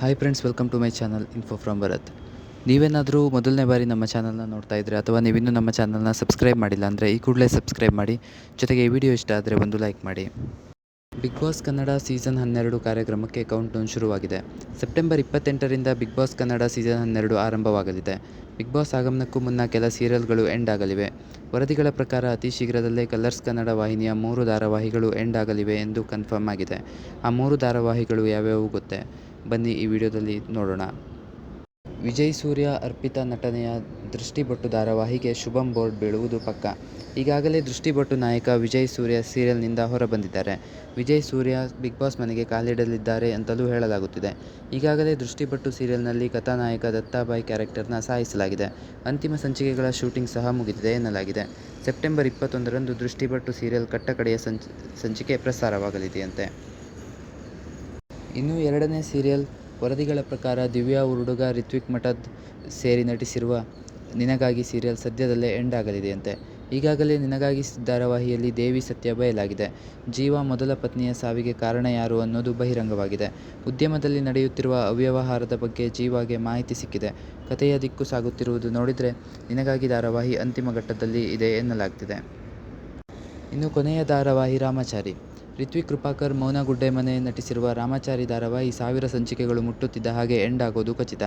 Hi friends welcome to my channel info from Bharath ನೀವೇನಾದರೂ ಮೊದಲನೇ ಬಾರಿ ನಮ್ಮ ಚಾನಲ್ನ ನೋಡ್ತಾ ಇದ್ದರೆ ಅಥವಾ ನೀವಿನ್ನೂ ನಮ್ಮ ಚಾನಲ್ನ ಸಬ್ಸ್ಕ್ರೈಬ್ ಮಾಡಿಲ್ಲ ಅಂದರೆ ಈ ಕೂಡಲೇ ಸಬ್ಸ್ಕ್ರೈಬ್ ಮಾಡಿ. ಜೊತೆಗೆ ಈ ವಿಡಿಯೋ ಇಷ್ಟ ಆದರೆ ಒಂದು ಲೈಕ್ ಮಾಡಿ. ಬಿಗ್ ಬಾಸ್ ಕನ್ನಡ ಸೀಸನ್ ಹನ್ನೆರಡು ಕಾರ್ಯಕ್ರಮಕ್ಕೆ ಕೌಂಟ್ ಡೌನ್ ಶುರುವಾಗಿದೆ. ಸೆಪ್ಟೆಂಬರ್ ಇಪ್ಪತ್ತೆಂಟರಿಂದ ಬಿಗ್ ಬಾಸ್ ಕನ್ನಡ ಸೀಸನ್ ಹನ್ನೆರಡು ಆರಂಭವಾಗಲಿದೆ. ಬಿಗ್ ಬಾಸ್ ಆಗಮನಕ್ಕೂ ಮುನ್ನ ಕೆಲ ಸೀರಿಯಲ್ಗಳು ಎಂಡ್ ಆಗಲಿವೆ. ವರದಿಗಳ ಪ್ರಕಾರ ಅತಿ ಶೀಘ್ರದಲ್ಲೇ ಕಲರ್ಸ್ ಕನ್ನಡ ವಾಹಿನಿಯ ಮೂರು ಧಾರಾವಾಹಿಗಳು ಎಂಡ್ ಆಗಲಿವೆ ಎಂದು ಕನ್ಫರ್ಮ್ ಆಗಿದೆ. ಆ ಮೂರು ಧಾರಾವಾಹಿಗಳು ಯಾವ್ಯಾವು ಗೊತ್ತೇ? ಬನ್ನಿ ಈ ವಿಡಿಯೋದಲ್ಲಿ ನೋಡೋಣ. ವಿಜಯ್ ಸೂರ್ಯ ಅರ್ಪಿತಾ ನಟನೆಯ ದೃಷ್ಟಿಬೊಟ್ಟು ಧಾರಾವಾಹಿಗೆ ಶುಭಂ ಬೋರ್ಡ್ ಬೀಳುವುದು ಪಕ್ಕ. ಈಗಾಗಲೇ ದೃಷ್ಟಿಬೊಟ್ಟು ನಾಯಕ ವಿಜಯ್ ಸೂರ್ಯ ಸೀರಿಯಲ್ನಿಂದ ಹೊರಬಂದಿದ್ದಾರೆ. ವಿಜಯ್ ಸೂರ್ಯ ಬಿಗ್ ಬಾಸ್ ಮನೆಗೆ ಕಾಲಿಡಲಿದ್ದಾರೆ ಅಂತಲೂ ಹೇಳಲಾಗುತ್ತಿದೆ. ಈಗಾಗಲೇ ದೃಷ್ಟಿಬೊಟ್ಟು ಸೀರಿಯಲ್ನಲ್ಲಿ ಕಥಾನಾಯಕ ದತ್ತಾಬಾಯಿ ಕ್ಯಾರೆಕ್ಟರ್ನ ಸಾಯಿಸಲಾಗಿದೆ. ಅಂತಿಮ ಸಂಚಿಕೆಗಳ ಶೂಟಿಂಗ್ ಸಹ ಮುಗಿದಿದೆ ಎನ್ನಲಾಗಿದೆ. ಸೆಪ್ಟೆಂಬರ್ ಇಪ್ಪತ್ತೊಂದರಂದು ದೃಷ್ಟಿಬೊಟ್ಟು ಸೀರಿಯಲ್ ಕಟ್ಟಕಡೆಯ ಸಂಚ್, ಸಂಚಿಕೆ ಪ್ರಸಾರವಾಗಲಿದೆಯಂತೆ. ಇನ್ನು ಎರಡನೇ ಸೀರಿಯಲ್ ವರದಿಗಳ ಪ್ರಕಾರ ದಿವ್ಯಾ ಹುಡುಗ ರಿತ್ವಿಕ್ ಮಠದ್ ಸೇರಿ ನಟಿಸಿರುವ ನಿನಗಾಗಿ ಸೀರಿಯಲ್ ಸದ್ಯದಲ್ಲೇ ಎಂಡ್ ಆಗಲಿದೆಯಂತೆ. ಈಗಾಗಲೇ ನಿನಗಾಗಿ ಧಾರಾವಾಹಿಯಲ್ಲಿ ದೇವಿ ಸತ್ಯ ಬಯಲಾಗಿದೆ. ಜೀವ ಮೊದಲ ಪತ್ನಿಯ ಸಾವಿಗೆ ಕಾರಣ ಯಾರು ಅನ್ನೋದು ಬಹಿರಂಗವಾಗಿದೆ. ಉದ್ಯಮದಲ್ಲಿ ನಡೆಯುತ್ತಿರುವ ಅವ್ಯವಹಾರದ ಬಗ್ಗೆ ಜೀವಾಗೆ ಮಾಹಿತಿ ಸಿಕ್ಕಿದೆ. ಕಥೆಯ ದಿಕ್ಕು ಸಾಗುತ್ತಿರುವುದು ನೋಡಿದರೆ ನಿನಗಾಗಿ ಧಾರಾವಾಹಿ ಅಂತಿಮ ಘಟ್ಟದಲ್ಲಿ ಇದೆ ಎನ್ನಲಾಗ್ತಿದೆ. ಇನ್ನು ಕೊನೆಯ ಧಾರಾವಾಹಿ ರಾಮಾಚಾರಿ. ರಿತ್ವಿಕ್ ಕೃಪಾಕರ್ ಮೌನ ಗುಡ್ಡೆಮನೆ ನಟಿಸಿರುವ ರಾಮಾಚಾರಿ ಧಾರಾವಾಹಿ ಸಾವಿರ ಸಂಚಿಕೆಗಳು ಮುಟ್ಟುತ್ತಿದ್ದ ಹಾಗೆ ಎಂಡ್ ಆಗೋದು ಖಚಿತ.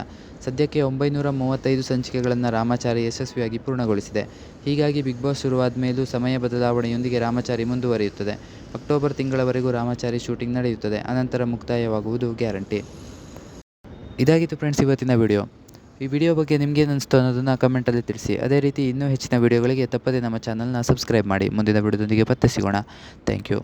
ಸದ್ಯಕ್ಕೆ ಒಂಬೈನೂರ ಮೂವತ್ತೈದು ಸಂಚಿಕೆಗಳನ್ನು ರಾಮಾಚಾರಿ ಯಶಸ್ವಿಯಾಗಿ ಪೂರ್ಣಗೊಳಿಸಿದೆ. ಹೀಗಾಗಿ ಬಿಗ್ ಬಾಸ್ ಶುರುವಾದ ಮೇಲೂ ಸಮಯ ಬದಲಾವಣೆಯೊಂದಿಗೆ ರಾಮಾಚಾರಿ ಮುಂದುವರಿಯುತ್ತದೆ. ಅಕ್ಟೋಬರ್ ತಿಂಗಳವರೆಗೂ ರಾಮಾಚಾರಿ ಶೂಟಿಂಗ್ ನಡೆಯುತ್ತದೆ. ಅನಂತರ ಮುಕ್ತಾಯವಾಗುವುದು ಗ್ಯಾರಂಟಿ. ಇದಾಗಿತ್ತು ಫ್ರೆಂಡ್ಸ್ ಇವತ್ತಿನ ವಿಡಿಯೋ. ಈ ವಿಡಿಯೋ ಬಗ್ಗೆ ನಿಮಗೇನು ಅನಿಸ್ತು ಅನ್ನೋದನ್ನು ಕಮೆಂಟಲ್ಲಿ ತಿಳಿಸಿ. ಅದೇ ರೀತಿ ಇನ್ನೂ ಹೆಚ್ಚಿನ ವಿಡಿಯೋಗಳಿಗೆ ತಪ್ಪದೇ ನಮ್ಮ ಚಾನಲ್ನ ಸಬ್ಸ್ಕ್ರೈಬ್ ಮಾಡಿ. ಮುಂದಿನ ವಿಡಿಯೋದೊಂದಿಗೆ ಮತ್ತೆ ಸಿಗೋಣ. Thank you